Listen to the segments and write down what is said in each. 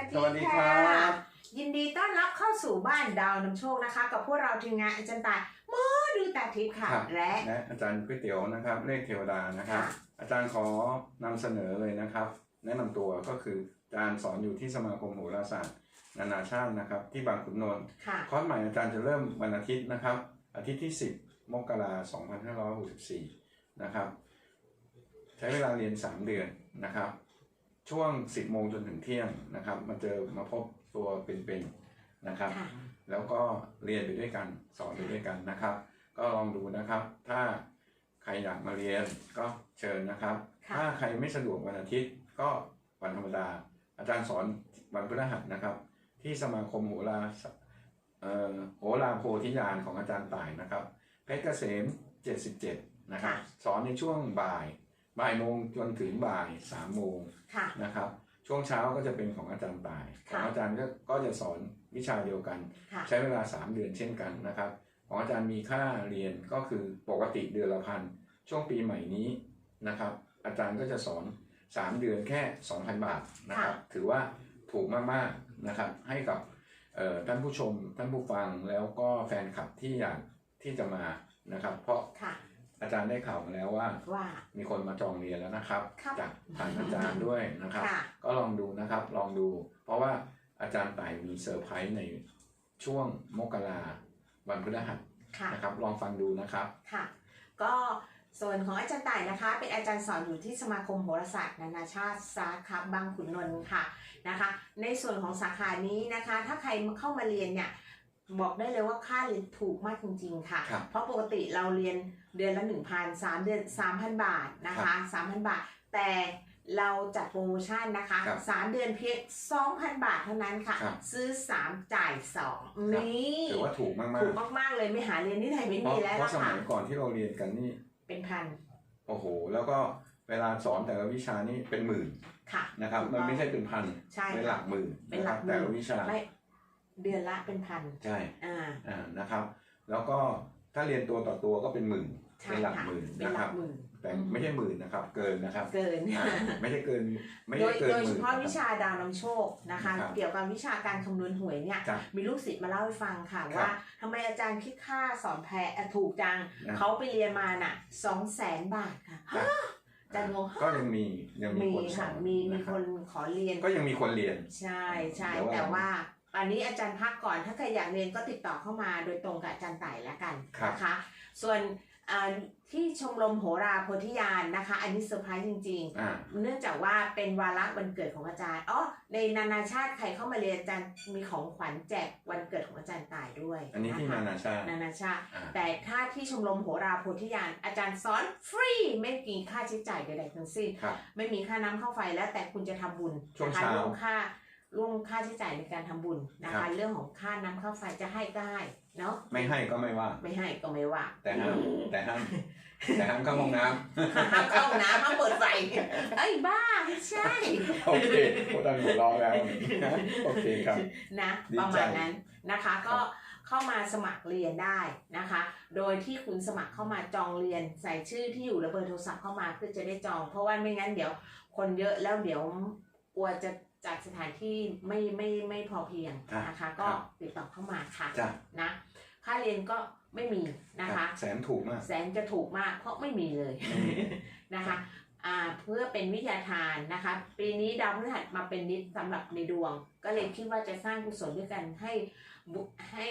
วัสสวัสดีดีครัค่ะบ ยินดีต้อนรับเข้าสู่บ้านดาวนำโชคนะคะ กับพวกเราทีมงานอาจารย์ตายหมอดูตาทิพย์ค่ะ ครับและ และอาจารย์ก๋วยเตี๋ยวนะครับ เลขเทวดานะครับ ค่ะ อาจารย์ขอนำเสนอเลยนะครับ แนะนำตัวก็คืออาจารย์สอนอยู่ที่สมาคมโหราศาสตร์ นานาชาตินะครับ ที่บางขุนนนท์ค่ะ คอร์สใหม่อาจารย์จะเริ่มวันอาทิตย์นะครับ อาทิตย์ที่ 10 มกราคม2564 นะครับ ใช้เวลาเรียน 3 เดือนนะครับ ช่วง 10 โมงจนถึงเที่ยงนะครับ มาเจอมาพบตัวเป็นๆนะครับค่ะแล้วก็เรียนไปด้วยกันสอนไปด้วยกันนะครับ ก็ลองดูนะครับ ถ้าใครอยากมาเรียนก็เชิญนะครับค่ะถ้าใครไม่สะดวกวันอาทิตย์ก็วันธรรมดา อาจารย์สอนวันพฤหัสนะครับ ที่สมาคมโหราศเอ่อโหราโพธิญาณของอาจารย์ต่ายนะครับเพชรเกษม 77 นะครับ สอนในช่วงบ่าย บ่ายโมงจนถึงบ่ายสามโมงค่ะ นะครับ ช่วงเช้าก็จะเป็นของอาจารย์ต่ายขค่ะ องอาจารย์ก็ก็จะสอนวิชาเดียวกัน ค่ะ ใช้เวลา 3 เดือนเช่นกันนะครับ ของอาจารย์มีค่าเรียนก็คือปกติเดือนละพันช่วงปีใหม่นี้นะครับ อาจารย์ก็จะสอน 3 เดือนแค่ 2,000 บาทนะครับ ถือว่าถูกมากๆนะครับ ให้กับเอ่อท่านผู้ชมท่านผู้ฟังแล้วก็แฟนคลับที่อยากที่จะมานะครับ เพราะค่ะ อาจารย์ได้ข่าวมาแล้วว่า ว่า มีคนมาจองเรียนแล้วนะครับ ครับจากผ่านอาจารย์ด้วยนะครับ ค่ะ ก็ลองดูนะครับลองดู เพราะว่าอาจารย์ต่ายมีเซอร์ไพรส์ในช่วงมกราวันพฤหัสค่ะ นะครับ ลองฟังดูนะครับ ค่ะ ก็ส่วนของอาจารย์ต่ายนะคะ เป็นอาจารย์สอนอยู่ที่สมาคมโหราศาสตร์นานาชาติสาขาบางขุนนนท์ค่ะนะคะ ในส่วนของสาขานี้นะคะ ถ้าใครเข้ามาเรียนเนี่ยบอกได้เลยว่าค่าเรียนถูกมากจริงๆค่ะ ครับเพราะปกติเราเรียน เดือนละ1,000 3เดือน3,000บาทนะคะ3,000บาท แต่เราจัดโปรโมชั่นนะคะครับ3เดือนเพียง2,000บาทเท่านั้นค่ะครับซื้อ3จ่าย2นี่ถือว่าถูกมากถูกมากๆเลยไม่หาเรียนที่ไหนไม่ๆเพราะมีแล้วเพราะนะสคะมัยก่อนที่เราเรียนกันนี่เป็นพันโอ้โห แล้วก็เวลาสอนแต่ละวิชานี่เป็นหมื่นค่ะนะครับถูกมันต้องไม่ใช่เป็นพันใช่เป็นหลักหมื่นเป็นหลักะครับหมื่นแต่ละวิชาไม่เดือนละเป็นพันใช่อ่าอ่านะครับ แล้วก็ ถ้าเรียนตัวต่อตัวก็เป็นหมื่นใช่เป็นหลักค่ะหมื่นเป็นนะหคลัรับกหมื่น แต่ไม่ใช่หมื่นนะครับ เกินนะครับเกิน อ่าไม่ใช่เกินไม่โดใช่ยเกินโดยหเฉมื่นพาะนะวิครับชาดาวนำโชคนะคะ ครับเกี่ยวกับวิชาการคำนวณหวยเนี่ย ครับมีลูกศิษย์มาเล่าให้ฟังค่ะครับว่าทำไมอาจารย์คิดค่าสอนแพรถูกจังนะ เขาไปเรียนมาน่ะสองแสนบาทค่ะครับอาจารย์งง ก็ยังมียังมีมีคนสอค่ะนมีมีะครับนขอเรียนก็ยังมีคนเรียน ใช่ใช่เดี๋ยวว่า แต่ว่า อันนี้อาจารย์พักก่อนถ้าใครอยากเรียนก็ติดต่อเข้ามาโดยตรงกับอาจารย์ไต่แล้วกันครับนะคะ ส่วนอ่าที่ชมรมโหราโพธิญาณนะคะ อันนี้เซอร์ไพรส์จริงอ่าๆเนื่องจากว่าเป็นวาระวันเกิดของอาจารย์อ๋อในนานาชาติใครเข้ามาเรียนอาจารย์มีของขวัญแจกวันเกิดของอาจารย์ต่ายด้วย อันนี้ที่ะคะนานาชาตินานาชาติอ่าแต่ถ้าที่ชมรมโหราโพธิญาณอาจารย์สอนฟรีไม่มีค่าใช้จ่ายใดๆทั้งสิ้นครับไม่มีค่าน้ำค่าไฟแล้วแต่คุณจะทำบุญช่วงนะคะเช้าร่วมค่า ร่วมค่าใช้จ่ายในการทำบุญนะครัคะ บ เรื่องของค่าน้ำค่าไฟจะให้ก็ให้เนาะไม่ให้ก็ไม่ว่า ไม่ให้ก็ไม่ว่าแต่ห้ามแต่ห้ามแต่ห้ามเข้าห้องน้ห้ามเข้าห้องน้ำห้ามเปิดไฟเอ้ยบ้าไม่ใช่ำโอเคโอ้ตอนหัวเรอแล้วโอเคครับ นะดีประใจมาณนั้นนะคะก็เข้ามาสมัครเรียนได้นะคะ โดยที่คุณสมัครเข้ามาจองเรียนใส่ชื่อที่อยู่และเบอร์โทรศัพท์เข้ามาเพื่อจะได้จอง เพราะว่าไม่งั้นเดี๋ยวคนเยอะแล้วเดี๋ยวกลัวจะ จัดสถานที่ไม่ไม่ไม่พอเพียงนะคะ ก็ติดต่อเข้ามาค่ะจ้ะนะค่าเรียนก็ไม่มีนะครัคะบแสนถูกมาก แสนจะถูกมาก เพราะไม่มีเลยไม่มีนะคะอ่าเพื่อเป็นวิทยาทานนะคะ ปีนี้ดาวพฤหัสมาเป็นนิดสำหรับในดวง ก็เลยคิดว่าจะสร้างกุศลด้วยกันให้บุให้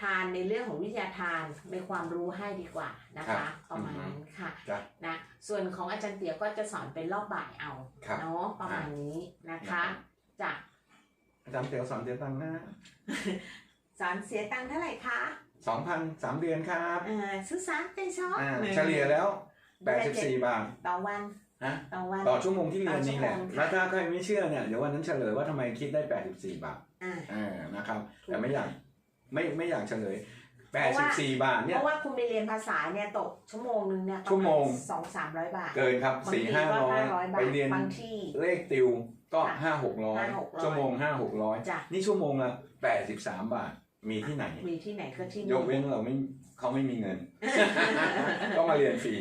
ทานในเรื่องของวิทยาทานในความรู้ให้ดีกว่านะครัคะบประมาณนั้นค่ะจ้ะนะส่วนของอาจารย์เตี๋ยก็จะสอนเป็นรอบบ่ายเอาครับเนาะประมาณนี้นะคะ จ้ะอาจารย์เตียวสอนเตียวตังค์นะสอนเสียตังค์เท่าไหร่คะสองพันสามเดือนครับอ่าซื้อสามเป็นช็อปอ่าเฉลี่ยแล้วแปดสิบสี่บาทต่อวันฮะต่อวันต่อชั่วโมงที่เรียนต่อชั่นี่วโมงแหละค่ะแล้วถ้าใครไม่เชื่อเนี่ยเดี๋ยววันนั้นเฉลยว่าทำไมคิดได้84บาทอ่าอ่านะครับถูกแต่ไม่อยากไม่ไม่อยากเฉลยเพราะว่า84บาทเพเนี่ยราะว่าคุณไปเรียนภาษาเนี่ยตกชั่วโมงนึงเนี่ยชั่วโมงสองสามร้อยบาท เกินครับบางสี่ทีห้าก็ร้อยห้าร้อยบาไปทเรียนบางที่เลขติว ก็ค่ะห้าหกร้อย500ชั่วโมงห้าหกร้อยจ้ะ นี่ชั่วโมงละ83บาทมีที่ไหน มีที่ไหนก็ที่ยนี่กเว้นเราไม่เขาไม่มีเงิน ต้องมาเรียนฟรี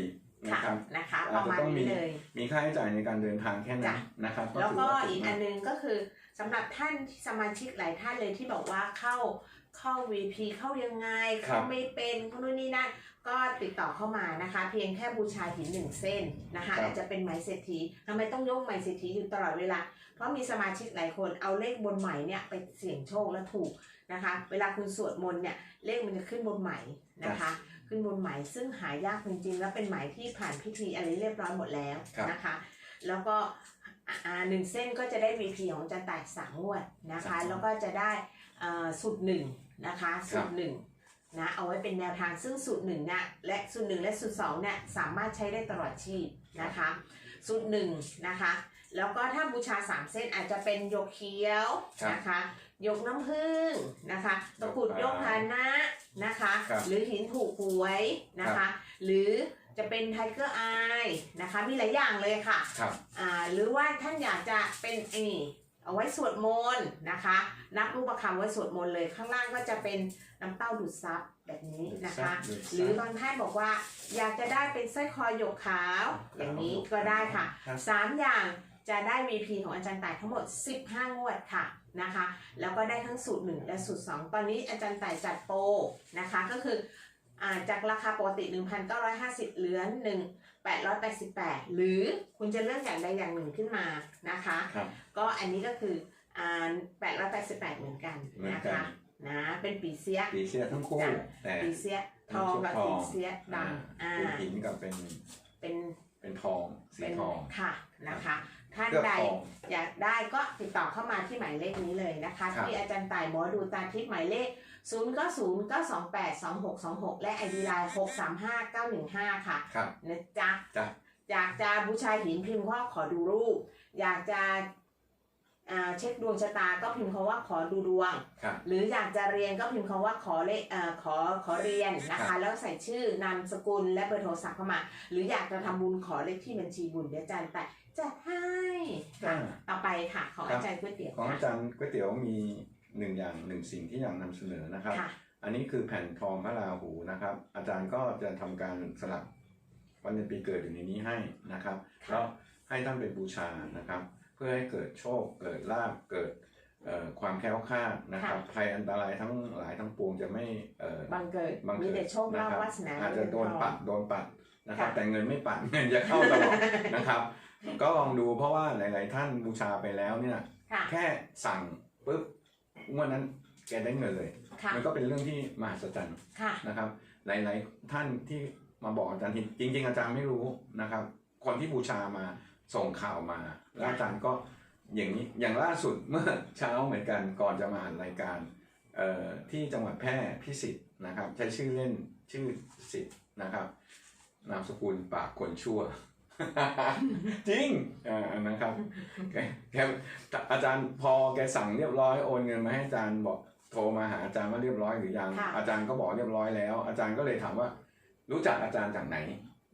นะค่ะครับ นะคะอาปจระจะมาณต้องมี นี้เลย มีค่าใช้จ่ายในการเดินทางแค่นั้นจ้ะ นะครับแล้วถืก็ว่าถูอีกมา อันนึงก็คือสำหรับท่านสมาชิกหลายท่านเลยที่บอกว่าเข้า เข้า VP เข้ายังไงครัเข้าบไม่เป็นพวกนู่นนี่นั่นก็ติดต่อเข้ามานะคะ เพียงแค่บูชาหินหนึ่งเส้นนะคะครับอาจจะเป็นไหมเศรษฐีทำไมต้องยกไหมเศรษฐีอยู่ตลอดเวลา เพราะมีสมาชิกหลายคนเอาเลขบนไหมเนี่ยไปเสี่ยงโชคแล้วถูกนะคะ เวลาคุณสวดมนต์เนี่ยเลขมันจะขึ้นบนไหมนะคะ ขึ้นบนไหมซึ่งหายากจริงๆ แล้วเป็นไหมที่ผ่านพิธีอะไรเรียบร้อยหมดแล้วครับนะคะ แล้วก็อ่าหนึ่งเส้นก็จะได้ VP ของอาจันตายสามงวดนะคะ แล้วก็จะได้อ่าสูตรหนึ่ง นะคะสูตรหนึ่งนะเอาไว้เป็นแนวทางซึ่งสูตรหนึ่งเนี่ยและสูตรหนึ่งและสูตรสองเนี่ยสามารถใช้ได้ตลอดชีพนะคะสูตรหนึ่งนะคะ แล้วก็ถ้าบูชาสามเส้นอาจจะเป็นหยกเขียวครับนะคะหยกน้ำผึ้งนะคะตะกรุดหยยกกฐานะนะคะครับหรือหินถูกหวยนะคะ หรือจะเป็นไทเกอร์อายนะคะมีหลายอย่างเลยค่ะครับอ่าหรือว่าท่านอยากจะเป็นไอ้นี่ เอาไว้สวดมนต์นะคะ นับรูปประคำไว้สวดมนต์เลย ข้างล่างก็จะเป็นน้ำเต้าดูดซับแบบนี้นะคะ ดูดซับหรือบางท่านบอกว่า อยากจะได้เป็นสร้อยคอหยกขาว อย่างนี้ก็ได้ค่ะครับ สามอย่างจะได้ VP ของอาจารย์ต่ายทั้งหมด 15 งวดค่ะนะคะ แล้วก็ได้ทั้งสูตร 1 และสูตร 2 ตอนนี้อาจารย์ต่ายจัดโปรนะคะก็คืออ่าจากราคาปกติ 1,950 เหลือ 1,888 หรือคุณจะเลือกอย่างใดอย่างหนึ่งขึ้นมานะคะ ครับ ก็อันนี้ก็คืออ่า888 เหมือนกันเหมือนนะกัน คะนะเป็นปีเสีย ปีเสียทั้งคู่ จ้ะ แต่ปีเสียทองกับทปีองเสียดอ่าำอ่าเป็นหินกับเป็นเป็นเป็นทองสีเป็นทอง ค่ะนะคะ ท่านเคลือบใดทองอยากได้ก็ติดต่อเข้ามาที่หมายเลขนี้เลยนะคะครับที่อาจารย์ต่ายหมอดูตาทิพย์หมายเลข 0 9 0 9 2 8 2 6 2 6 และ ID Line 6 3 5 9 1 5 ค่ะครับนะจ๊ะจ้ะอยากจะบูชาหินพิมพ์ข้อขอดูรูป อยากจะอ่าเช็คดวงชะตาก็พิมพ์คำว่าขอดูดวงครับหรืออยากจะเรียนก็พิมพ์คำว่าขอเลขเอ่อขอขอเรียนนะครัคะบแล้วใส่ชื่อนามสกุลและเบอร์โทรศัพท์เข้ามา หรืออยากจะทำบุญขอเลขที่บัญชีบุญเดี๋ยวอาจารย์แต่ จัดให้ค่ะอ่าต่อไปค่ะของครับอาจารย์ก๋วยเตี๋ยวของอาค่ะจารย์ก๋วยเตี๋ยวมีหนึ่งอย่างหนึ่งสิ่งที่อยากนำเสนอนะครับค่ะอันนี้คือแผ่นทองพระราหูนะครับ อาจารย์ก็จะทำการสลักวันเดือนปีเกิดอยู่ในนี้ให้นะครับค่ะแล้วให้ท่านเป็นบูชานะครับ เพื่อให้เกิดโชคเกิดลาภเกิดเอ่อความแคล้วคลาดนะครับภัยอันตรายทั้งหลายทั้งปวงจะไม่เอ่อบังเกิดบังมีเกิดแต่โชคลาภนะครับวาสนาอาจจะโดนเงิทองปัดโดนปัดนะครับค่ะแต่เงินไม่ปัดเงินจะเข้าตลอดนะครับ ก็ลองดูเพราะว่าหลาย ๆ ท่านบูชาไปแล้วเนี่ย ค่ะ แค่สั่งปุ๊บงวดนั้นแกได้เงินเลย ค่ะ มันก็เป็นเรื่องที่มหัศจรรย์ค่ะ นะครับ หลาย ๆ ท่านที่มาบอกอาจารย์จริง ๆ อาจารย์ไม่รู้นะครับ คนที่บูชามาส่งข่าวมา แล้วอาจารย์ก็อย่างนี้อย่างล่าสุดเมื่อเช้าเหมือนกันก่อนจะมาอ่านรายการเอ่อที่จังหวัดแพร่พิสิทธิ์นะครับ ใช้ชื่อเล่นชื่อสิทธิ์นะครับ นามสกุลปากคนชั่ว จริงอ่านะครับแกแกอาจารย์พอแกสั่งเรียบร้อยโอนเงินมาให้อาจารย์บอกโทรมาหาอาจารย์ว่าเรียบร้อยหรือยังค่ะอาจารย์ก็บอกเรียบร้อยแล้ว อาจารย์ก็เลยถามว่า รู้จักอาจารย์จากไหน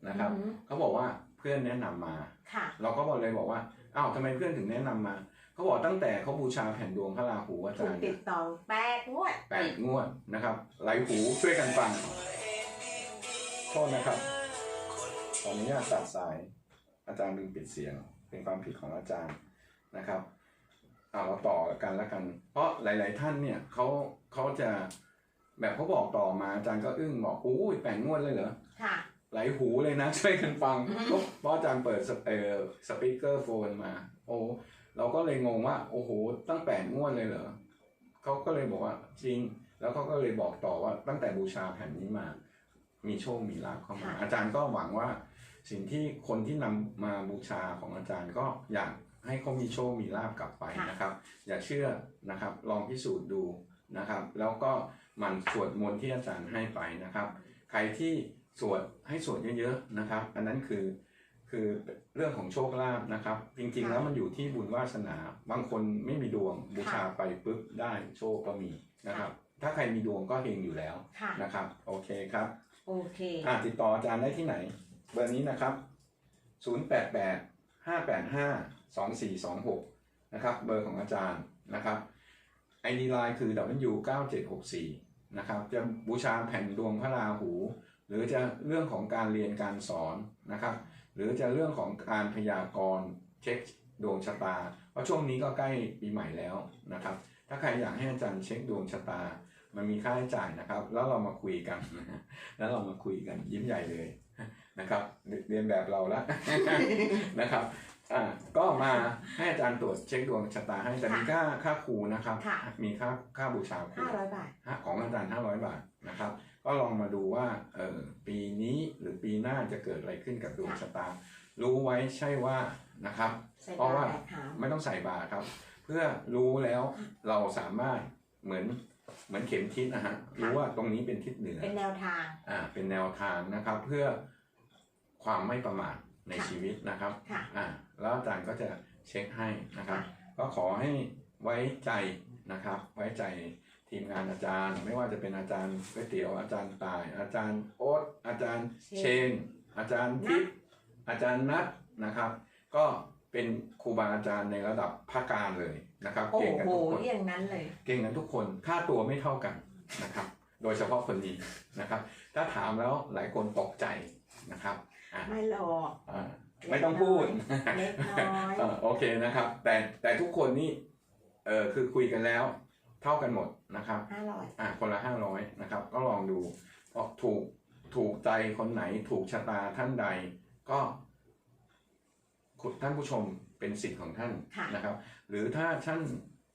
นะครับอืมเขาบอกว่าเพื่อนแนะนำมาค่ะเราก็บอกเลยบอกว่าอ้าวทำไมเพื่อนถึงแนะนำมาเขาบอกตั้งแต่เขาบูชาแผ่นดวงพระราหูอาถูจากรย์ติเนี่ยดต่อแปดงวดแปดงวดนะครับไหลหูช่วยกันฟังโทษนะครับขออนุญาตตัดสาย อาจารย์ลืมปิดเสียง เป็นความผิดของอาจารย์นะครับเอาเราต่อกันแล้วกัน เพราะหลาย ๆ ท่านเนี่ยเขาเขาจะแบบเขาบอกต่อมาอาจารย์ก็อึ้งบอกโอ้ยแปดงวดเลยเหรอค่ะไหลหูเลยนะ ช่วยกันฟังอืมเพราะอาจารย์เปิดสเอ่อสปีกเกอร์โฟนมา โอ้เราก็เลยงงว่า โอ้โหตั้งแปดงวดเลยเหรอเขาก็เลยบอกว่าจริง แล้วเขาก็เลยบอกต่อว่าตั้งแต่บูชาแผ่นนี้มา มีโชคมีลาภเข้ามาค่ะอาจารย์ก็หวังว่า สิ่งที่คนที่นำมาบูชาของอาจารย์ก็อยากให้เขามีโชค มีลาภกลับไปนะครับ อย่าเชื่อนะครับ ลองพิสูจน์ดูนะครับ แล้วก็หมันสวดมนต์ที่อาจารย์ให้ไปนะครับ ใครที่สวดให้สวดเยอะๆนะครับ อันนั้นคือคือเรื่องของโชคลาภนะครับ จริงๆค่ะแล้วมันอยู่ที่บุญวาสนา บางคนไม่มีดวงบูชาไปปุ๊บได้โชคก็มีนะครับ ถ้าใครมีดวงก็เฮงอยู่แล้วค่ะนะครับ โอเคครับ โอเคอ่าติดต่ออาจารย์ได้ที่ไหน เบอร์นี้นะครับ 088 585 2426 นะครับ เบอร์ของอาจารย์นะครับ ID Line คือ W9764 นะครับ จะบูชาแผ่นดวงพระราหู หรือจะเรื่องของการเรียนการสอนนะครับ หรือจะเรื่องของการพยากรณ์เช็คดวงชะตา เพราะช่วงนี้ก็ใกล้ปีใหม่แล้วนะครับ ถ้าใครอยากให้อาจารย์เช็คดวงชะตา มันมีค่าใช้จ่ายนะครับ แล้วเรามาคุยกัน แล้วเรามาคุยกันยิ้มใหญ่เลย นะครับ เรียนแบบเราละนะครับอ่าก็มาให้อาจารย์ตรวจเช็คดวงชะตาให้แต่มีค่าค่าครูนะครับค่ะมีค่าค่าบูชาครูห้าร้อยบาทของอาจารย์500บาทนะครับ ก็ลองมาดูว่าเออปีนี้หรือปีหน้าจะเกิดอะไรขึ้นกับดวงชะตา รู้ไว้ใช่ว่านะครับใส่เพราะว่าบแบกหามไม่ต้องใส่บาตรครับ เพื่อรู้แล้วเราสามารถเหมือนเหมือนเข็มทิศนะฮะรู้ว่าตรงนี้เป็นทิศเหนือเป็นแนวทางอ่าเป็นแนวทางนะครับ เพื่อ ความไม่ประมาทในค่ะชีวิตนะครับค่ะ อ่าแล้วอาจารย์ก็จะเช็คให้นะครับค่ะก็ขอให้ไว้ใจนะครับ ไว้ใจทีมงานอาจารย์ ไม่ว่าจะเป็นอาจารย์ก๋วยเตี๋ยวอาจารย์ตาย อาจารย์โอ๊ตอาจารย์เชน อาจารย์ทิพย์อาจารย์นัทนะครับ ก็เป็นครูบาอาจารย์ในระดับภาคการเลยนะครับ โอ้เก่งกันโหทุกคน อย่างนั้นเลย เก่งกันทุกคน ค่าตัวไม่เท่ากันนะครับ โดยเฉพาะคนนี้นะครับ ถ้าถามแล้วหลายคนตกใจนะครับ ไม่หรอกอ่าไม่ต้องพูด เล็กน้อยเออโอเคนะครับ แต่แต่ทุกคนนี่เออคือคุยกันแล้ว เท่ากันหมดนะครับ ห้าร้อยอ่าคนละห้าร้อยนะครับ ก็ลองดูเพราะถูกถูกใจคนไหนถูกชะตาท่านใด ก็คุณท่านผู้ชมเป็นสิทธิ์ของท่านค่ะ นะครับ หรือถ้าท่าน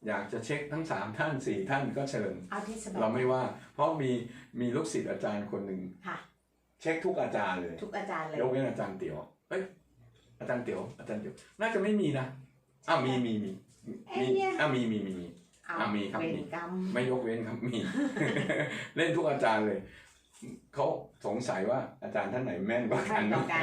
อยากจะเช็คทั้งสามท่านสี่ท่านก็เชิญ เอาที่สบายเราไม่ว่า เพราะมีมีลูกศิษย์อาจารย์คนหนึ่งค่ะ เช็คทุกอาจารย์เลยทุกอาจารย์เลยยกเว้นอาจารย์เตี๋ยวเอ้ยอาจารย์เตี๋ยวอาจารย์เตี๋ยวน่าจะไม่มีนะอ้าวมีมีมีเอ้มียเนี่ยอ้าวมีมีมีมีเอาอะมีครับเวมีรกรรมไม่ยกเว้นครับมี เล่นทุกอาจารย์เลยเขาสงสัยว่าอาจารย์ท่านไหนแม่นกว่ากันแม่นกว่ากัน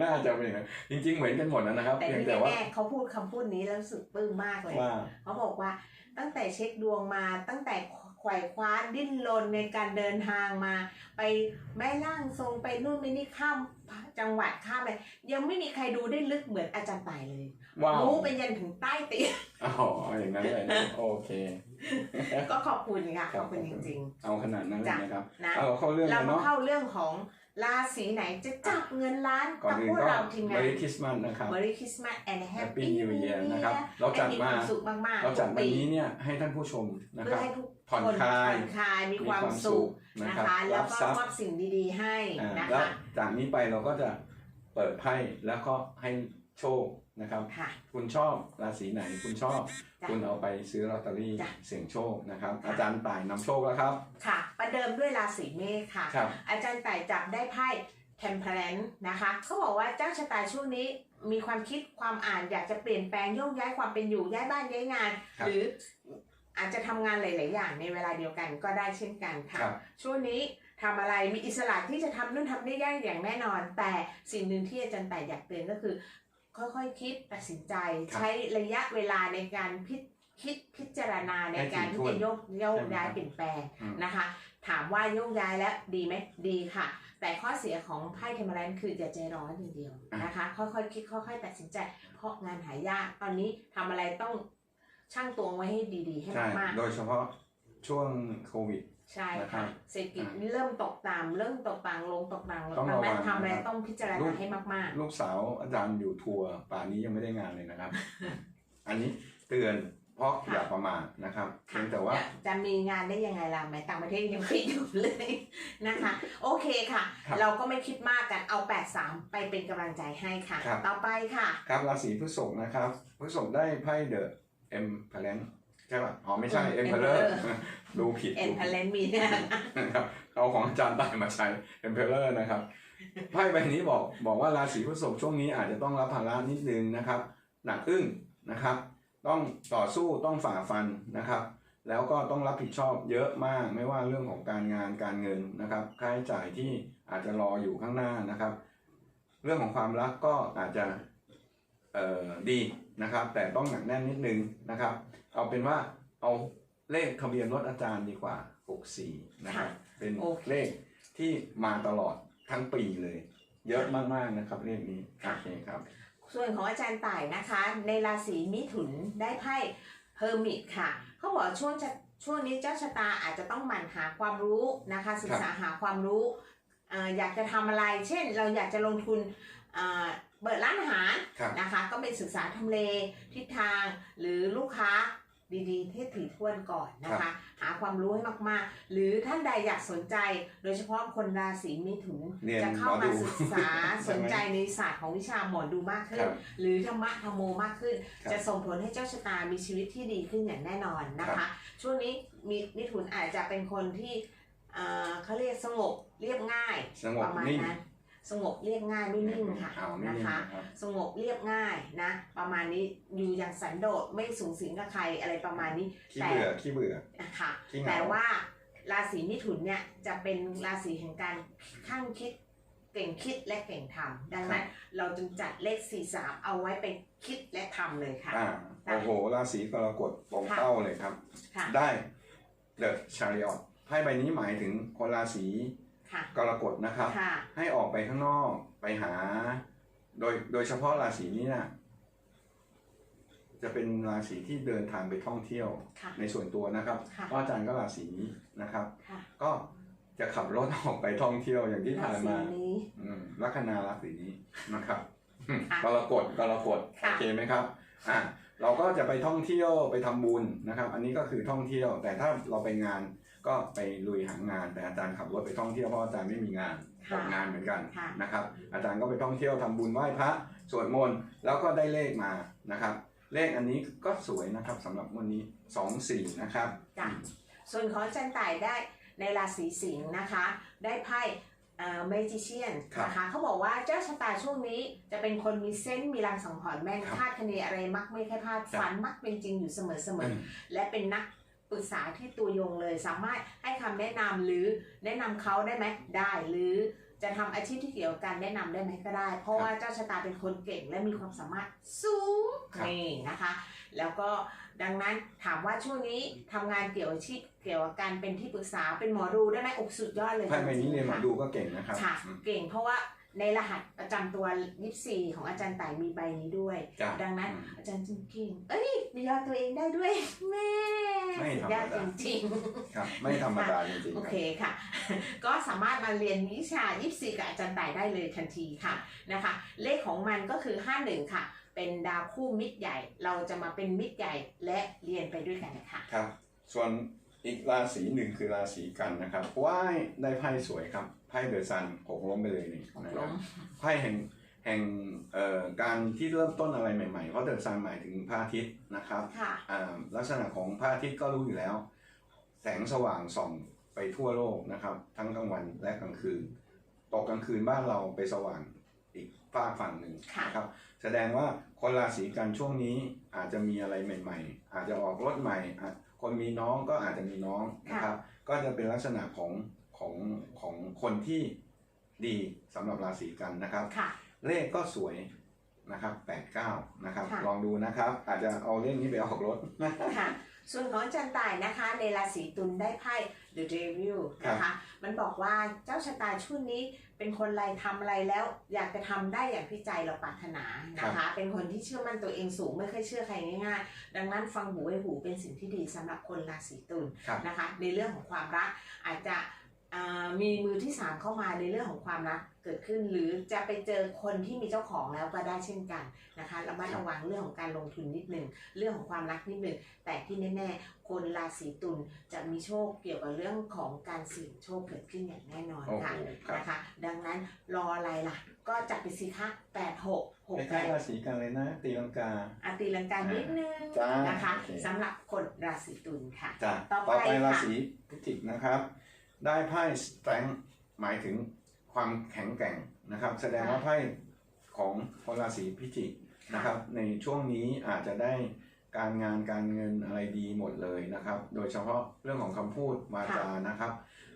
น่าจะเป็นอย่างนั้นจริง ๆ เหมือนกันหมดนะครับ แต่เพียงที่แต่ว่าแน่ๆเขาพูดคำพูดนี้แล้วรู้สึกปลื้มมากเลยว่าเขาบอกว่าตั้งแต่เช็คดวงมาตั้งแต่ไขว่คว้าดิ้นรนในการเดินทางมา ไปแม่ล่างทรงไปนู่นไปนี่ข้ามจังหวัดข้ามอะไรยังไม่มีใครดูได้ลึกเหมือนอาจารย์ต่ายเลยว้าวรู้ไปยันถึงใต้เตียงอ๋ออย่างนั้นเลยนะโอเค ก็ขอบคุณค่ะครัขบอบคุณจริงเอาขนาดนั้นเลยนะครับๆนะเอาเข้าเรื่องเราเลยมาเนาะเข้าเรื่องของ ราศีไหนจะจับเงินล้านก่อนกับอื่นพวกก็เราทีมงาน Merry Christmas นะครับ Merry Christmas and Happy Happy New New Year Year นะครับเราจัดมาให้สุขมากๆเราจัดทุกวันปีนี้เนี่ยให้ท่านผู้ชมนะคเพื่อรับ ให้ทุกผ่อนคนคลาย ผ่อนคลายมีความสุขนะนะครับคะแล้วรับก็ทรัพมย์อบสิ่งดีๆให้อ่านะแล้วคะ จากนี้ไปเราก็จะเปิดไพ่แล้วก็ให้โชค นะครับ ค่ะ คุณชอบราศีไหนคุณชอบ จ้ะคุณเอาไปซื้อลอตเตอรี่จ้ะ เสี่ยงโชคนะครับค่ะอาจารย์ต่ายนำโชคแล้วครับ ค่ะ ประเดิมด้วยราศีเมษค่ะ ครับ อาจารย์ไต่จับได้ไพ่ temperance นะคะเขาบอกว่าเจ้าชะตาช่วงนี้มีความคิดความอ่านอยากจะเปลี่ยนแปลงโยกย้ายความเป็นอยู่ย้ายบ้านย้ายงาน ครับ หรืออาจจะทำงานหลาย ๆ อย่างในเวลาเดียวกันก็ได้เช่นกันค่ะ ครับ ช่วงนี้ทำอะไรมีอิสระที่จะทำนู่นทำนี่ได้อย่างแน่นอน แต่สิ่งหนึ่งที่อาจารย์ไต่อยากเตือนก็คือ ค่อยๆคิดตัดสินใจครับใช้ระยะเวลาในการพิคิดพิจารณาในให้การถี่ที่ถ้วนจะโยกโยกใช่ไหมย้ายครับเปลี่ยนแปลงอืมนะคะ ถามว่าโยกย้ายแล้วดีไหมดีค่ะ แต่ข้อเสียของไพ่เทมเ r รนคืออย่าใจร้อนอย่างเดียวนะคะ ค่อยๆคิดค่อย ๆ ตัดสินใจ เพราะงานหายากตอนนี้ทำอะไรต้องช่างตวงไว้ให้ดีๆให้ใช่มากๆโดยเฉพาะช่วงโควิด ใช่นะครัค่ะบเศรษฐกิจเริ่มตกต่ำเริ่มตกต่ำลงตกต่ำลงต้องดัระงวันั้งนทำอะไรนะครับ ต้องพิจารลูณากให้มาก ลูกสาวอาจารย์อยู่ทัวร์ป่านนี้ยังไม่ได้งานเลยนะครับ อันนี้เตือนเพราะอย่าประมาทนะครับๆเพีค่ะยงแต่ว่าจะจะมีงานได้ยังไงล่ะแม้ต่างประเทศยังไม่อยู่เลยนะคะ โอเคค่ะ ครับ เราก็ไม่คิดมากกันเอา 83 ไปเป็นกำลังใจให้ค่ะครับต่อไปค่ะ ครับราศีพฤษภนะครับพฤษภได้ไพ่เดอะเอ็มพลนใช่ป่ะอ๋อไม่ใช่อืมเอ็มพลเลอร์ Emperor ดูผิดเอ็นดูพผิดเลนมีเนี่ยนะครับเอาของอาจารย์ได้มาใช้เอ็มเพลเลอร์นะครับไพ่ใบนี้บอกบอกว่าราศีพฤษภช่วงนี้อาจจะต้องรับภาระนิดนึงนะครับ หนักอึ้งนะครับ ต้องต่อสู้ต้องฝ่าฟันนะครับ แล้วก็ต้องรับผิดชอบเยอะมากไม่ว่าเรื่องของการงานการเงินนะครับค่าใช้จ่ายที่อาจจะรออยู่ข้างหน้านะครับ เรื่องของความรักก็อาจจะเอ่อดี นะครับ แต่ต้องหนักแน่นนิดนึงนะครับ เอาเป็นว่าเอาเลขทะเบียนรถอาจารย์ดีกว่า 64 นะครับ เป็นโอเคเลขที่มาตลอดทั้งปีเลย เยอะมากๆนะครับเลขนี้โอเคครับ ส่วนของอาจารย์ต่ายนะคะ ในราศีมิถุนได้ไพ่เฮอร์มิตค่ะ เขาบอกว่าช่วงจะช่วงนี้เจ้าชะตาอาจจะต้องหมั่นหาความรู้นะคะ ศึกษาหาความรู้เอ่ออยากจะทำอะไร เช่น เราอยากจะลงทุน เอ่อเปิดร้านอาหารครับ นะคะ ก็เป็นศึกษาทำเลทิศทางหรือลูกค้าดีๆที่ถี่ถ้วนก่อนนะคะ หาความรู้ให้มากๆ หรือท่านใดอยากสนใจ โดยเฉพาะคนราศีมิถุนเรียนจะเข้าหมอมาดูศึกษาสนใจในศาสตร์ของวิชาหมอดูมากขึ้คน รับหรือธรรมะธรรมโมมากขึ้น ครับจะส่งผลให้เจ้าชะตามีชีวิตที่ดีขึ้นอย่างแน่นอนนะครัคะ บ ช่วงนี้มีมิถุนอาจจะเป็นคนที่อ่าเขาเรียกสงบเรียบง่าย สงบประมาณนิ่ง นั้น สงบเรียบง่ายไม่นิ่งค่ะเอาไม่นะนิ่งคะนะครับสงบเรียบง่ายนะ ประมาณนี้อยู่อย่างสันโดษไม่สูงสิงกับใครอะไรประมาณนี้ขี้เบื่อขี้เบื่อนะคะขี้เหงาแต่ว่าราศีมิถุนเนี่ยจะเป็นราศีแห่งการข้างคิดเก่งคิดและเก่งทำดังนั้นเราจึงจัดเลข 4 3 เอาไว้เป็นคิดและทำเลยค่ะอ่าโอ้โห ราศีกรกฎตรงค่ะเป้าเลยครับค่ะได้เดอะชาริออตไพ่ใบนี้หมายถึงคนราศี ค่ะกรกฎนะครับ ค่ะ ให้ออกไปข้างนอกไปหา โดยโดยเฉพาะราศีนี้นะจะเป็นราศีที่เดินทางไปท่องเที่ยวค่ะในส่วนตัวนะครับค่ะ เพราะอาจารย์ก็ราศีนี้นะครับ ค่ะก็จะขับรถออกไปท่องเที่ยวอย่างที่ราผ่านศีมานี้ อืมลัคนาราศีนี้นะครับค่ะกรกฎกรกฎค่ะ โอเคไหมครับอะเราก็จะไปท่องเที่ยวไปทำบุญนะครับ อันนี้ก็คือท่องเที่ยว แต่ถ้าเราไปงาน ก็ไปลุยหางาน แต่อาจารย์ขับรถไปท่องเที่ยวเพราะอาจารย์ไม่มีงานตค่ะกงานเหมือนกันค่ะนะครับ อาจารย์ก็ไปท่องเที่ยวทำบุญไหว้พระสวดมนต์แล้วก็ได้เลขมานะครับ เลขอันนี้ก็สวยนะครับสำหรับวันนี้สองสี่นะครับจ้ะส่วนของอาจันต่ายได้ในราศีสิงห์นะคะ ได้ไพ่เมจิเชียนครับนะคะเขาบอกว่าเจ้าชะตาช่วงนี้จะเป็นคนมีเซนส์มีรางสังหรณ์แม่นครับคาดคะเนอะไรมักไม่ค่อยพลาดครับฝันมักเป็นจริงอยู่เสมอเสมออืมและเป็นนัก ปรึกษาที่ตัวยงเลย สามารถให้คำแนะนำหรือแนะนำเขาได้ไหมได้หรือจะทำอาชีพที่เกี่ยวกับการแนะนำได้ไหมก็ได้ เพราะว่าเจ้าชะตาเป็นคนเก่งและมีความสามารถสูงครับนี่นะคะ แล้วก็ดังนั้นถามว่าช่วงนี้ทำงานเกี่ยวกับอาชีพเกี่ยวกับการเป็นที่ปรึกษาเป็นหมอดูได้ไหมอกสุดยอดเลยไพ่ใบนี้เรียนหมอค่ะดูก็เก่งนะครับค่ะอืมเก่งเพราะว่าในรหัสประจำตัวยิปซีของอาจารย์ต่ายมีใบนี้ด้วยจ้ะดังนั้นอืมอาจารย์จึงเก่งเอ้ยมียอดตัวเองได้ด้วยแม่ ไม่สุดธรรมยอดดา จริงๆครับ ไม่ธรรมดาจริงๆโอครัเคบค่ะ ก็สามารถมาเรียนวิชายิปซีกับอาจารย์ต่ายได้เลยทันทีค่ะนะคะ เลขของมันก็คือ 51 ค่ะ เป็นดาวคู่มิตรใหญ่ เราจะมาเป็นมิตรใหญ่และเรียนไปด้วยกันค่ะครับ ส่วนอีกราศีหนึ่งคือราศีกันนะครับว้ายได้ไพ่สวยครับไพ่เดอะซันหกล้มไปเลยนี่นะครับไพ่แห่ง แห่งเอ่อการที่เริ่มต้นอะไรใหม่ๆ เพราะเดอะซันหมายถึงพระอาทิตย์นะครับค่ะอ่าลักษณะของพระอาทิตย์ก็รู้อยู่แล้ว แสงสว่างส่องไปทั่วโลกนะครับ ทั้งกลางวันและกลางคืน ตกกลางคืนบ้านเราไปสว่างอีกฝากฝั่งหนึ่งค่ะนะครับ แสดงว่าคนราศีกันช่วงนี้อาจจะมีอะไรใหม่ ๆ อาจจะออกรถใหม่อะคนมีน้องก็อาจจะมีน้องนะครับ ก็จะเป็นลักษณะของของของคนที่ดีสำหรับราศีกันนะครับค่ะ เลขก็สวยนะครับ89นะครับ ค่ะ ลองดูนะครับ อาจจะเอาเลขนี้ไปออกรถ ค่ะ ส่วนของอาจันต่ายนะคะ ในราศีตุลได้ไพ่ The Devil นะคะมันบอกว่าเจ้าชะตาช่วงนี้เป็นคนไรทำอะไรแล้ว อยากจะทำได้อย่างที่ใจเราปรารถนานะคะ เป็นคนที่เชื่อมั่นตัวเองสูงไม่เคยเชื่อใครง่ายๆ ดังนั้นฟังหูไว้หูเป็นสิ่งที่ดีสำหรับคนราศีตุลครับ นะคะ ในเรื่องของความรักอาจจะอ่า มีมือที่สามเข้ามาในเรื่องของความรักเกิดขึ้น หรือจะไปเจอคนที่มีเจ้าของแล้วก็ได้เช่นกันนะคะระมัดระวังเรื่องของการลงทุนนิดนึงเรื่องของความรักนิดนึงแต่ที่แน่ๆ คนราศีตุลจะมีโชคเกี่ยวกับเรื่องของการเสี่ยงโชคเกิดขึ้นอย่างแน่นอนโอ้โหค่ะครับนะคะ ดังนั้นรออะไรล่ะ ก็จับไปสิคะแปดหกหกใกแปล้ดๆราศีกันเลยนะตีลังกาอาตีลังการนิดนึงจ้านนะคะโอเคสำหรับคนราศีตุลค่ะจ้ะต่อไปต่อไปค่ะราศีพิจิกนะครับ ได้ไพ่ strength หมายถึงความแข็งแกร่งนะครับ แสดงว่าไพ่ของคนราศีพิจิกนะครับ ในช่วงนี้อาจจะได้การงานการเงินอะไรดีหมดเลยนะครับ โดยเฉพาะเรื่องของคำพูดวาจานะครับ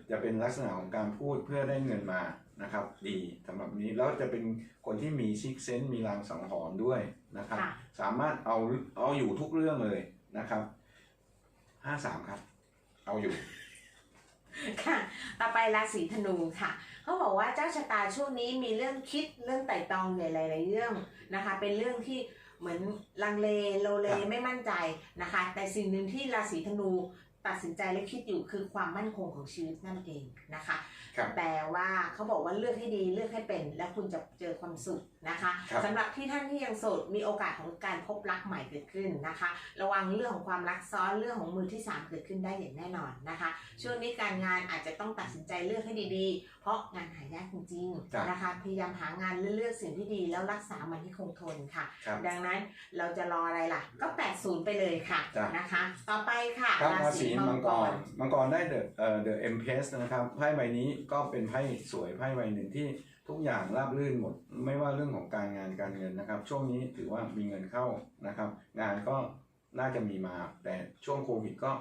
จะเป็นลักษณะของการพูดเพื่อได้เงินมานะครับ ดีสำหรับนี้แล้วจะเป็นคนที่มีซิกเซนต์มีรางสังหรณ์ด้วยนะครับค่ะสามารถเอาเอาอยู่ทุกเรื่องเลยนะครับห้าสามครับ เอาอยู่ ค่ะ ต่อไปราศีธนูค่ะ เขาบอกว่าเจ้าชะตาช่วงนี้มีเรื่องคิดเรื่องไต่ตองหลายๆเรื่องนะคะ เป็นเรื่องที่เหมือนลังเลโลเลครับไม่มั่นใจนะคะ แต่สิ่งหนึ่งที่ราศีธนู ตัดสินใจและคิดอยู่คือความมั่นคงของชีวิตนั่นเองนะคะครับแต่ว่าเขาบอกว่าเลือกให้ดีเลือกให้เป็น และคุณจะเจอความสุขนะคะครับสำหรับที่ท่านที่ยังโสดมีโอกาสของการพบรักใหม่เกิดขึ้นนะคะ ระวังเรื่องของความรักซ้อนเรื่องของมือที่สามเกิดขึ้นได้อย่างแน่นอนนะคะ ช่วงนี้การงานอาจจะต้องตัดสินใจเลือกให้ดีๆ เพราะงานหายากจริงครับๆนะคะพยายามหางานเลือกสิ่งที่ดีแล้วรักษามันให้คงทนค่ะครับดังนั้นเราจะรออะไรล่ะ ก็ 80 ไปเลยค่ะจ้ะนะคะ ต่อไปค่ะครับราศีมังกรมังกรได้เดอะเอ่อ The Empress นะครับไพ่ใบนี้ก็เป็นไพ่สวยไพ่ใบหนึ่งที่ทุกอย่างราบรื่นหมด ไม่ว่าเรื่องของการงานการเงินนะครับ ช่วงนี้ถือว่ามีเงินเข้านะครับ งานก็น่าจะมีมา แต่ช่วงโควิดก็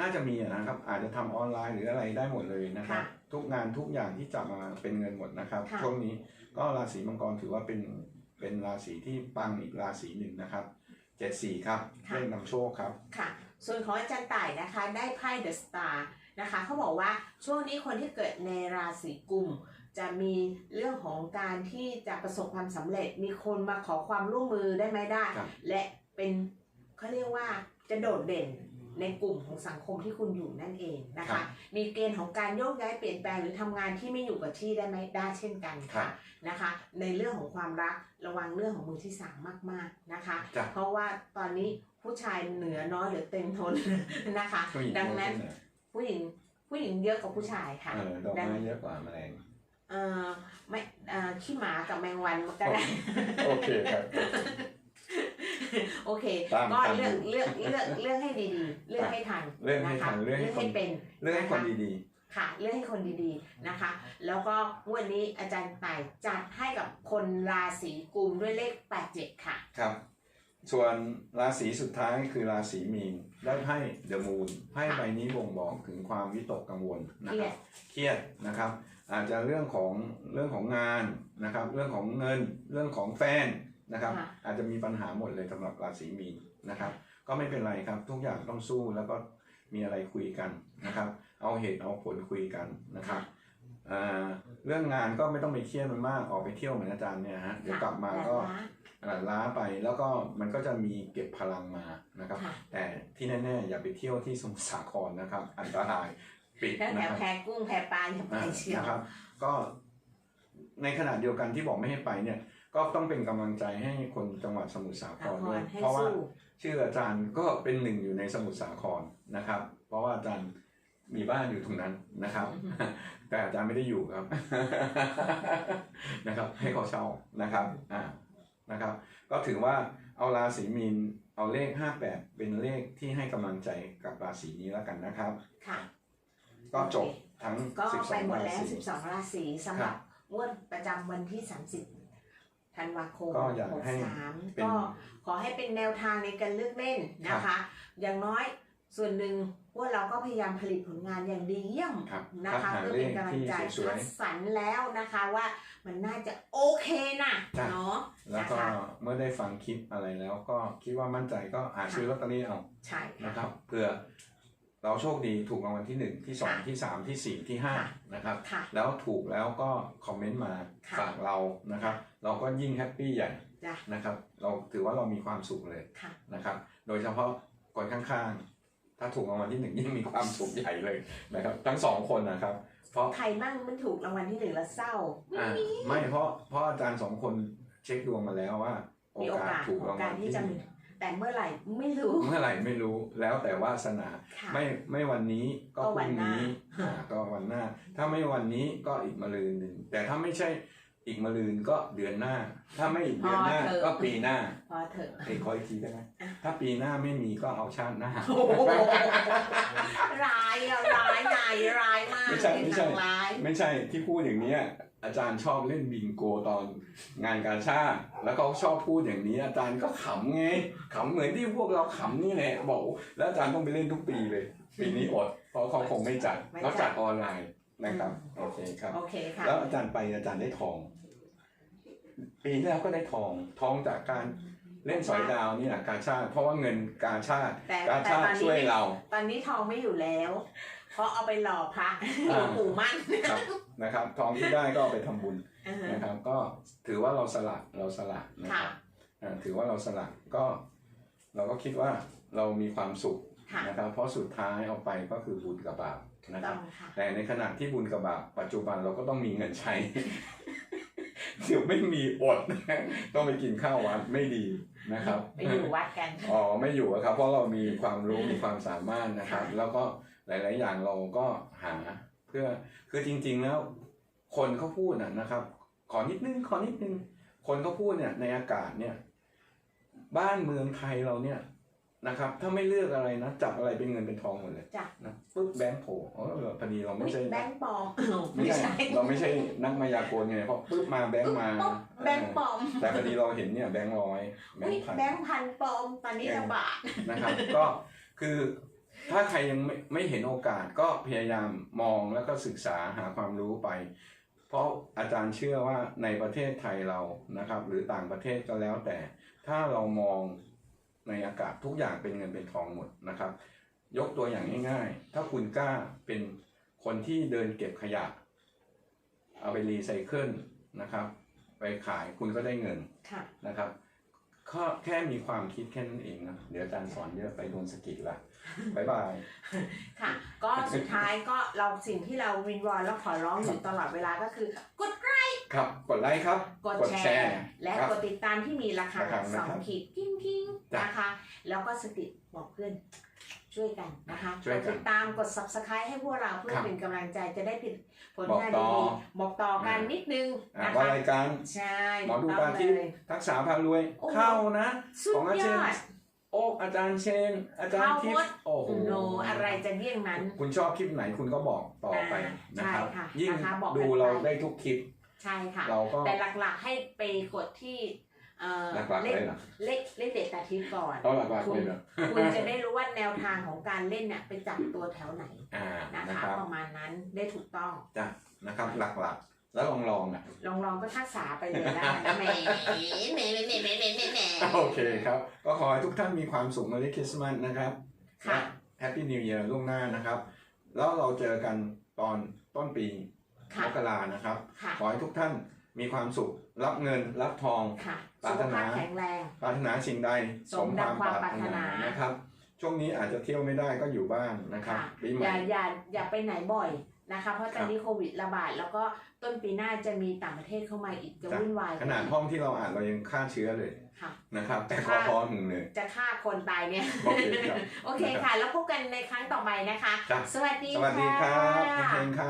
น่าจะมีอะนะครับ อาจจะทำออนไลน์หรืออะไรได้หมดเลยนะครับค่ะทุกงานทุกอย่างที่จับมาเป็นเงินหมดนะครับค่ะช่วงนี้ก็ราศีมังกรถือว่าเป็นเป็นราศีที่ปังอีกราศีหนึ่งนะครับ เจ็ดสี่ครับเลขนำโชคครับ ค่ะ ส่วนของอาจารย์ต่ายนะคะ ได้ไพ่เดอะสตาร์นะคะเขาบอกว่าช่วงนี้คนที่เกิดในราศีกุม จะมีเรื่องของการที่จะประสบความสำเร็จ มีคนมาขอความร่วมมือได้ไหมได้ ครับ และเป็นเขาเรียกว่าจะโดดเด่น ในกลุ่มของสังคมที่คุณอยู่นั่นเองนะครัคะบมีเกณฑ์ของการโยกย้ายเปลี่ยนแปลงหรือทำงานที่ไม่อยู่กับที่ได้ไหมได้เช่นกันครัค่ะบนะคะ ในเรื่องของความรักระวังเรื่องของมือที่สามมาก ๆนะคะจ้ะเพราะว่าตอนนี้ผู้ชายเหนือน้อยเหรือเต็มทนนะคะผู้หญิงดังนั้นเยอะขึ้ะผู้หญิงผู้หญิงเยอะกว่าผู้ชายค่ะเออดอกไม้เยอะกว่าแมลงเออไม่เอ่อขี้หมากับแมงวันมันก็ได้โอเคครับ โอเค ตามก็ตามเลือกดูเลือกเลือกเลือกให้ดีๆ เลือกให้ทันเลือกให้นะคะทันเลือกให้คน เป็นเรื่องให้คนดี ค่ะ เลือกให้คนดีๆนะคะ แล้วก็งวันนี้อาจารย์ต่ายจัดให้กับคนราศีกุมด้วยเลข87ค่ะ ๆ ครับ ส่วนราศีสุดท้ายคือราศีมีนได้ไพ่เดอะมูนไพ่ใบนี้บ่งบอกถึงความวิตกกังวลนะครับเครียดนะครับ อาจจะเรื่องของเรื่องของงานนะครับ เรื่องของเงิน เรื่องของแฟน นะครับ ค่ะ อาจจะมีปัญหาหมดเลยสำหรับราศีมีนนะครับ ก็ไม่เป็นไรครับ ทุกอย่างต้องสู้แล้วก็มีอะไรคุยกันนะครับ เอาเหตุเอาผลคุยกันนะครับอ่าเรื่องงานก็ไม่ต้องไปเครียดมันมากออกไปเที่ยวเหมือนอาจารย์เนี่ยฮะเดี๋ยวกลับมาก็ค่ะอ่าล้าไปแล้วก็มันก็จะมีเก็บพลังมานะครับ ค่ะ แต่ที่แน่ๆอย่าไปเที่ยวที่สมุทรสาครนะครับ อันตรายปิดแถวแถนะวครับแพกุ้งแพปลาอย่าไปอ่าเชียวนะครับ ก็ในขณะเดียวกันที่บอกไม่ให้ไปเนี่ย ก็ต้องเป็นกำลังใจให้คนจังหวัดสมุทรสาคสารคด้วยรให้เพราะว่าสู้ชื่ออาจารย์ก็เป็นหนึ่งอยู่ในสมุทรสาครนะครับ เพราะว่าอาจารย์มีบ้านอยู่ตรงนั้นนะครับอือฮึแต่อาจารย์ไม่ได้อยู่ครับนะครับ ให้เขาเช่านะครับอ่านะครับ ก็ถือว่าเอาราศีมีนเอาเลข58เป็นเลขที่ให้กำลังใจกับราศีนี้แล้วกันนะครับ ค่ะ ก็จบทั้งก็ไปหม12ดราแล้วศี12ราศีสำหรับงวดประจำวันที่30 ธันวาคมก็อยากให้เป็63นก็ขอให้เป็นแนวทางในการเลือกเล่นนะคะ อย่างน้อยส่วนหนึ่งพวกเราก็พยายามผลิตผลงานอย่างดีเยี่ยมครับนะคัดคะหาเพื่อเลเป็นขกำลังที่ใจสวคัยดสรรแล้วนะคะว่ามันน่าจะโอเคนะจ้ะ เนาะๆแล้วก็นะคะเมื่อได้ฟังคลิปอะไรแล้วก็คิดว่ามั่นใจก็หาซื้อลอตเตอรี่เอาใช่ค่ะนะครับเผื่อ เราโชคดีถูกรางวัลที่หนึ่งที่สองค่ะที่สามที่สี่ที่ห้าค่ะ นะครับ ค่ะ แล้วถูกแล้วก็คอมเมนต์มาค่ะ ฝากเรานะครับ เราก็ยิ่งแฮปปี้ใหญ่จ้ะนะครับ เราถือว่าเรามีความสุขเลยค่ะ นะครับ โดยเฉพาะคนข้างๆ ถ้าถูกรางวัลที่หนึ่งยิ่งมีความสุขใหญ่เลยนะครับ ทั้งสองคนนะครับ เพราะใครมั่งมันถูกรางวัลที่หนึ่งแล้วเศร้า อ่าไม่เพราะเพราะอาจารย์สองคนเช็คดวงมาแล้วว่า โอมีโอกาสกาสถูกโอรางกาวัสลที่ที่จะหมีนึ่ง แต่เมื่อไหร่ไม่รู้ เมื่อไหร่ไม่รู้แล้วแต่วาสนาค่ะไม่ไม่วันนี้ก็ก็พวัรุ่นงหน้านี้อ่าก็วันหน้า ถ้าไม่วันนี้ก็อีกมะรืนหนึ่งแต่ถ้าไม่ใช่อีกมะรืนก็เดือนหน้า ถ้าไม่อีกเดือนหน้าพอเถอะก็ปีหน้าพอเถอะเอ้ยขออีกทีได้ไหมถ้าปีหน้าไม่มีก็เอาชาติหน้าโอ้โหร้ายอะร้ายนายร้ายมากไม่ใช่ไม่ใช่เป็นนางร้ายไม่ใช่ที่พูดอย่างเนี้ย อาจารย์ชอบเล่นบิงโกตอนงานกาชาติแล้วเขาชอบพูดอย่างนี้ อาจารย์ก็ขำไงขำเหมือนที่พวกเราขำนี่แหละบอกแล้วอาจารย์ต้องไปเล่นทุกปีเลย ปีนี้อด เพราะเขาคงไม่จัดเขาจัดออนไลน์นะครับโอเคครับโอเคค่ะแล้วอาจารย์ไปอาจารย์ได้ทอง ปีที่แล้วก็ได้ทองทองจากการเล่นสอยดาวนี่แหละกาชาติ เพราะว่าเงินกาชาติแต่กาแต่ชาตติอนช่วยนี้เรา ตอนนี้ทองไม่อยู่แล้ว เพราะเอาไปหล่อพระหลอ่าวงปู่มั่นครับนะครับ ทองที่ได้ก็เอาไปทำบุญอ่าฮะนะครับ ก็ถือว่าเราสละเราสละนะคค่ะรับอ่าถือว่าเราสละก็เราก็คิดว่าเรามีความสุขค่ะนะครับ เพราะสุดท้ายเอาไปก็คือบุญกับบาปนะคต้รัอบงค่ะแต่ในขณะที่บุญกับบาปปัจจุบันเราก็ต้องมีเงินใช้เดี๋ยวไม่มีอดต้องไปกินข้าววัดไม่ดีนะครับไปอยู่วัดกันอ๋อไม่อยู่อะครับ เพราะเรามีความรู้มีความสามารถนะครับค่ะแล้วก็ หลาย ๆ อย่างเราก็หาเพื่อคือจริง ๆ แล้ว คนเขาพูดนะนะครับ ขอนิดนึงขอนิดนึงคนเขาพูดเนี่ยในอากาศเนี่ย บ้านเมืองไทยเราเนี่ยนะครับ ถ้าไม่เลือกอะไรนะจับอะไรเป็นเงินเป็นทองหมดเลยจ้ะ นะปุ๊บแบงค์โผล่อ๋อพอดีเราไม่ใช่แบงค์ปลอมไม่ใช่ เราไม่ใช่นักมายากลไงเพราะปุ๊บมาแบงค์มาปุ๊บ แบงค์ปลอมแต่พอดีเราเห็นเนี่ยแบงค์ร้อยแบงอุ๊ยค์พัน แบงค์พันปลอมตอนนี้ระบาดนะครับ ก็คือ ถ้าใครยังไม่ไม่เห็นโอกาสก็พยายามมองแล้วก็ศึกษาหาความรู้ไป เพราะอาจารย์เชื่อว่าในประเทศไทยเรานะครับ หรือต่างประเทศก็แล้วแต่ ถ้าเรามองในอากาศทุกอย่างเป็นเงินเป็นทองหมดนะครับ ยกตัวอย่างง่าย ๆ ถ้าคุณกล้าเป็นคนที่เดินเก็บขยะ เอาไปรีไซเคิลนะครับ ไปขายคุณก็ได้เงินค่ะนะครับ ก็แค่มีความคิดแค่นั้นเองนะเดี๋ยวอาจารย์สอนเยอะไปโดนสะกิดละบายบาย ค่ะ ก็สุดท้ายก็เราสิ่งที่เราวินวอนแล้วขอร้องอยู่ตลอดเวลาก็คือ กดไลค์ครับ กดไลค์ครับ กดแชร์ และครับกดติดตามที่มีราคาราคาสองนะครับขีดกิ้งกิ้งจ้ะนะคะ แล้วก็สติบอกเพื่อน ช่วยกันนะคะช่วยกกันดติดตามกด subscribe ให้พวกเราเพื่อครับเป็นกำลังใจจะได้ผลิตผลบอกงานต่อดีๆบอกต่อกันอ่านินิดนึงอ่านะว่าคะรายการใช่หมอดูถูกปาต้องทิพเลย์ยทักษาพารวยโอ้โหเข้านะสุดของอาจารย์ยอดโอ้อาจารย์เชน อาจารย์ทิพเข้าหมดย์โอ้โหโนอะไรจะเยี่ยงนั้น คุณชอบคลิปไหนคุณก็บอกต่อไปอ่านะครับใช่ค่ะยิ่งนะคะบอกกันดูเราไปได้ทุกคลิปใช่ค่ะเราก็แต่หลักๆให้ไปกดที่ เล่นเลยนะเล่นเล่นตะตาทิพย์ก่อน เอาคุณจะได้รู้ว่าแนวทางของการเล่นเนี่ยไปจับตัวแถวไหนนะนะคะรับประมาณนั้นได้ถูกต้อง จ้ะนะครับหลักๆ แล้วลองลองอะลองลองก็ทักษาไปเลยได้นแหมแหมแหมแหมแหมแหมแหมโอเคครับ ก็ขอให้ทุกท่านมีความสุขในคริสต์มาสนะครับค่ะ แฮปปี้นิวเยียร์ล่วงหน้านะครับ แล้วเราเจอกันตอนต้นปีมกรานะครับ ค่ะ ขอให้ทุกท่านมีความสุข รับเงินรับทอง ค่ะ สุรขถนาภาพแข็งแรง ปรารถนาสิ่งใดสมดังความปรารถนานะครับ ช่วงนี้อาจจะเที่ยวไม่ได้ก็อยู่บ้านนะครับค่ะปีใหอม่ย่าอย่าอย่าไปไหนบ่อยนะคะ เพราะตอนนี้โควิดระบาด แล้วก็ต้นปีหน้าจะมีต่างประเทศเข้ามาอีกจะจ้ะวุ่นวายขนาดห้องที่เราอ่านเรายังฆ่าเชื้อเลยค่ะนะครับ แต่ขอค่ะพอหนึ่งเลยจะฆ่าคนตายเนี่ยโอเคครับโอเคค่ะ แล้วพบกันในครั้งต่อไปนะคะจ้ะสวัสดีสวัสดีครับค่ะเฮงๆครับ